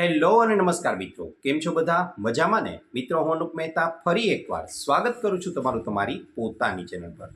Hello અને નમસ્કાર મિત્રો. કેમ છો બધા? મજામાં ને? મિત્રો, હું અનુપ મહેતા ફરી એકવાર સ્વાગત કરું છું તમારું તમારી પોતાની ચેનલ પર.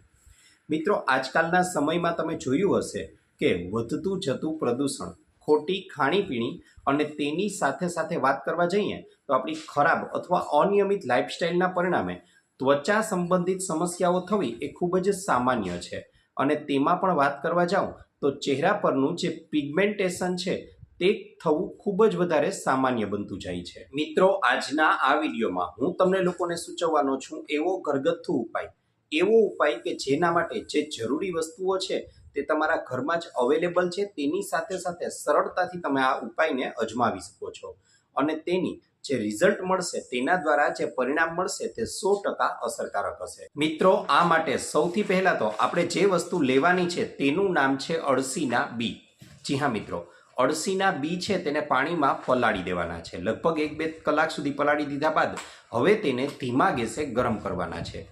મિત્રો, આજકાલના સમયમાં તમે જોયું હશે કે વધતું જતું પ્રદૂષણ, ખોટી ખાણીપીણી અને તેની સાથે સાથે વાત કરવા જઈએ તો આપણી ખરાબ અથવા અનિયમિત લાઇફસ્ટાઇલના પરિણામે ત્વચા સંબંધિત સમસ્યાઓ થવી એ ખૂબ જ સામાન્ય છે. અને તેમાં પણ વાત કરવા જાઉં તો ચહેરા પરનું જે પિગમેન્ટેશન છે તે થવું ખૂબ જ વધારે સામાન્ય બનતું જાય છે. મિત્રો, આજના આ વિડીયોમાં હું તમને લોકોને સૂચવવાનો છું એવો ઘરગથ્થુ ઉપાય. એવો ઉપાય કે જેના માટે જે જરૂરી વસ્તુઓ છે તે તમારા ઘરમાં જ અવેલેબલ છે, તેની સાથે સાથે સરળતાથી તમે આ ઉપાયને અજમાવી શકો છો. અને તેની જે રિઝલ્ટ મળશે, તેના દ્વારા જે પરિણામ મળશે, તે સો ટકા અસરકારક હશે. મિત્રો, આ માટે સૌથી પહેલાં તો આપણે જે વસ્તુ લેવાની છે તેનું નામ છે અળસીના બી. જી હા, મિત્રો. અળસીના બી છે તેને પાણીમાં પલાળી દેવાના છે. લગભગ એક બે કલાક સુધી પલાળી દીધા બાદ હવે તેને ધીમા ગેસે ગરમ કરવાના છે.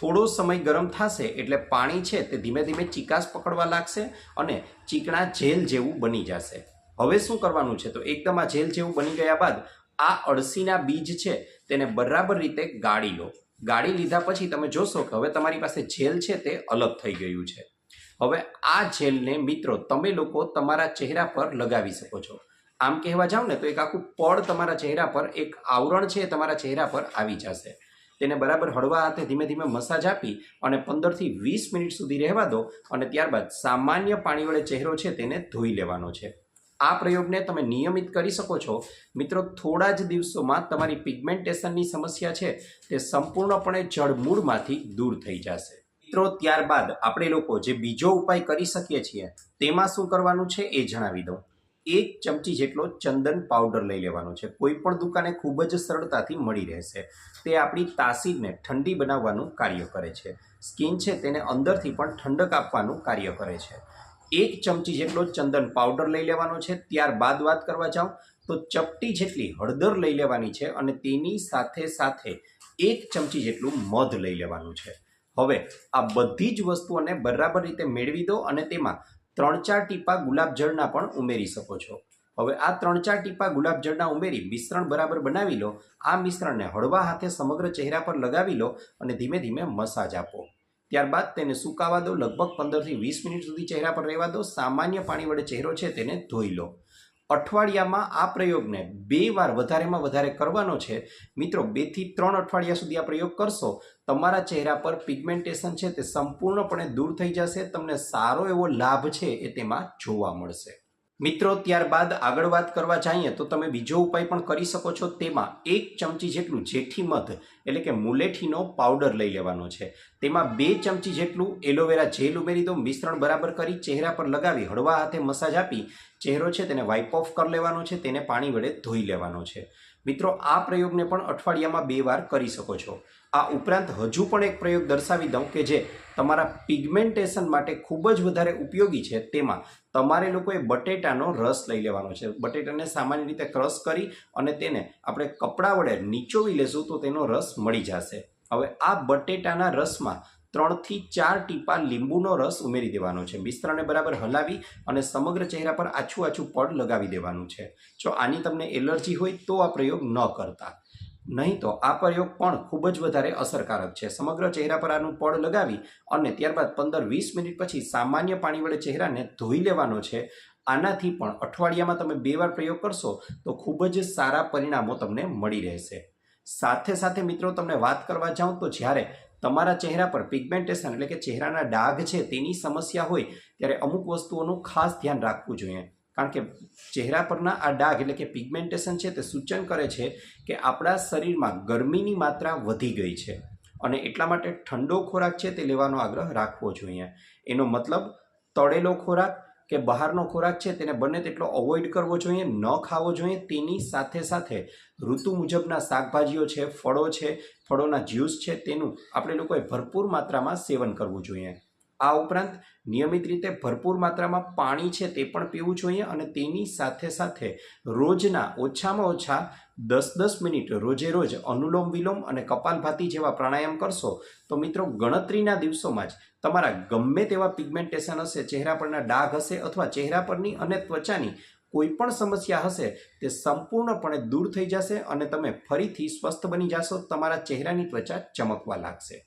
થોડો સમય ગરમ થશે એટલે પાણી છે તે ધીમે ધીમે ચીકાશ પકડવા લાગશે અને ચીકણા જેલ જેવું બની જશે. હવે શું કરવાનું છે? તો એકદમ આ જેલ જેવું બની ગયા બાદ આ અળસીના બીજ છે તેને બરાબર રીતે ગાળી લો. ગાળી લીધા પછી તમે જોશો કે હવે તમારી પાસે જેલ છે તે અલગ થઈ ગયું છે. હવે આ જેલને મિત્રો તમે લોકો તમારા ચહેરા પર લગાવી શકો છો. આમ કહેવા જાઓ ને તો એક આખું પડ તમારા ચહેરા પર, એક આવરણ છે તમારા ચહેરા પર આવી જશે. તેને બરાબર હળવા હાથે ધીમે ધીમે મસાજ આપી અને પંદરથી વીસ મિનિટ સુધી રહેવા દો અને ત્યારબાદ સામાન્ય પાણી વડે ચહેરો છે તેને ધોઈ લેવાનો છે. આ પ્રયોગને તમે નિયમિત કરી શકો છો. મિત્રો, થોડા જ દિવસોમાં તમારી પિગમેન્ટેશનની સમસ્યા છે તે સંપૂર્ણપણે જળમૂળમાંથી દૂર થઈ જશે. મિત્રો, ત્યારબાદ આપણે લોકો જે બીજો ઉપાય કરી શકીએ છીએ, તેમાં શું કરવાનું છે એ જણાવી દઉં. એક ચમચી જેટલો ચંદન પાવડર લઈ લેવાનો છે. કોઈ પણ દુકાને ખૂબ જ સરળતાથી મળી રહેશે. તે આપણી તાસીરને ઠંડી બનાવવાનું કાર્ય કરે છે. સ્કિન છે તેને અંદરથી પણ ઠંડક આપવાનું કાર્ય કરે છે. એક ચમચી જેટલો ચંદન પાવડર લઈ લેવાનો છે. ત્યારબાદ વાત કરવા જાઉં, તો ચપટી જેટલી હળદર લઈ લેવાની છે અને તેની સાથે સાથે એક ચમચી જેટલું મધ લઈ લેવાનું છે. હવે આ બધી જ વસ્તુઓને બરાબર રીતે મેળવી દો અને તેમાં ત્રણ ચાર ટીપા ગુલાબજળના પણ ઉમેરી શકો છો. હવે આ ત્રણ ચાર ટીપા ગુલાબજળના ઉમેરી મિશ્રણ બરાબર બનાવી લો. આ મિશ્રણને હળવા હાથે સમગ્ર ચહેરા પર લગાવી લો અને ધીમે ધીમે મસાજ આપો. ત્યારબાદ તેને સુકાવા દો. લગભગ પંદરથી વીસ મિનિટ સુધી ચહેરા પર રહેવા દો. સામાન્ય પાણી વડે ચહેરો છે તેને ધોઈ લો. અઠવાડિયામાં આ પ્રયોગને બે વાર વધારેમાં વધારે કરવાનો છે. મિત્રો બેથી ત્રણ અઠવાડિયા સુધી આ પ્રયોગ કરશો, તમારા ચહેરા પર પિગમેન્ટેશન છે તે સંપૂર્ણપણે દૂર થઈ જશે, તમને સારો એવો લાભ છે એ તેમાં જોવા મળશે. મિત્રો, ત્યારબાદ આગળ વાત કરવા જઈએ તો તમે બીજો ઉપાય પણ કરી શકો છો. તેમાં એક ચમચી જેટલું જેઠી મધ, એટલે કે મુલેઠીનો પાવડર લઈ લેવાનો છે. તેમાં બે ચમચી જેટલું એલોવેરા જેલ ઉમેરી દો, મિશ્રણ બરાબર કરી ચહેરા પર લગાવી, હળવા હાથે મસાજ આપી, ચહેરો છે તેને વાઇપ ઓફ કરી લેવાનો છે, તેને પાણી વડે ધોઈ લેવાનો છે. મિત્રો, આ પ્રયોગને પણ અઠવાડિયામાં બે વાર કરી શકો છો. આ ઉપરાંત હજુ પણ એક પ્રયોગ દર્શાવી દઉં કે જે તમારા પિગમેન્ટેશન માટે ખૂબ જ વધારે ઉપયોગી છે. તેમાં તમારે લોકોએ બટેટાનો રસ લઈ લેવાનો છે. બટેટાને સામાન્ય રીતે ક્રશ કરી અને તેને આપણે કપડા વડે નીચોવી લેશું તો તેનો રસ મળી જશે. હવે આ બટેટાના રસમાં ત્રણથી ચાર ટીપા લીંબુનો રસ ઉમેરી દેવાનો છે. મિશ્રણને બરાબર હલાવી અને સમગ્ર ચહેરા પર આછું આછું પડ લગાવી દેવાનું છે. જો આની તમને એલર્જી હોય તો આ પ્રયોગ ન કરતા. નહીં તો આ પ્રયોગ પણ ખૂબ જ વધારે અસરકારક છે. સમગ્ર ચહેરા પર આનું પડ લગાવી અને ત્યારબાદ પંદર વીસ મિનિટ પછી સામાન્ય પાણી વડે ચહેરાને ધોઈ લેવાનો છે. આનાથી પણ અઠવાડિયામાં તમે બે વાર પ્રયોગ કરશો તો ખૂબ જ સારા પરિણામો તમને મળી રહેશે. સાથે સાથે મિત્રો તમને વાત કરવા જાઉં તો જ્યારે તમારા ચહેરા પર પિગમેન્ટેશન એટલે કે ચહેરાના ડાઘ છે તેની સમસ્યા હોય ત્યારે અમુક વસ્તુઓનું ખાસ ધ્યાન રાખવું જોઈએ. કારણ કે ચહેરા પરના આ ડાઘ એટલે કે પિગમેન્ટેશન છે તે સૂચન કરે છે કે આપણા શરીરમાં ગરમીની માત્રા વધી ગઈ છે. અને એટલા માટે ઠંડો ખોરાક છે તે લેવાનો આગ્રહ રાખવો જોઈએ. એનો મતલબ તળેલો ખોરાક કે બહારનો ખોરાક છે તેને બને તેટલો અવોઇડ કરવો જોઈએ, ન ખાવો જોઈએ. તેની સાથે સાથે ઋતુ મુજબના શાકભાજીઓ છે, ફળો છે, ફળોના જ્યુસ છે, તેનું આપણે લોકોએ ભરપૂર માત્રામાં સેવન કરવું જોઈએ. આ ઉપરાંત નિયમિત રીતે ભરપૂર માત્રામાં પાણી છે તે પણ પીવું જોઈએ અને તેની સાથે સાથે રોજના ઓછામાં ઓછા દસ દસ મિનિટ રોજે રોજ અનુલોમ વિલોમ અને કપાલભાતી જેવા પ્રાણાયામ કરશો તો મિત્રો ગણતરીના દિવસોમાં જ તમારા ગમે તેવા પિગમેન્ટેશન હશે, ચહેરા પરના ડાઘ હશે અથવા ચહેરા પરની અને ત્વચાની કોઈ પણ સમસ્યા હશે તે સંપૂર્ણપણે દૂર થઈ જશે અને તમે ફરીથી સ્વસ્થ બની જશો, તમારા ચહેરાની ત્વચા ચમકવા લાગશે.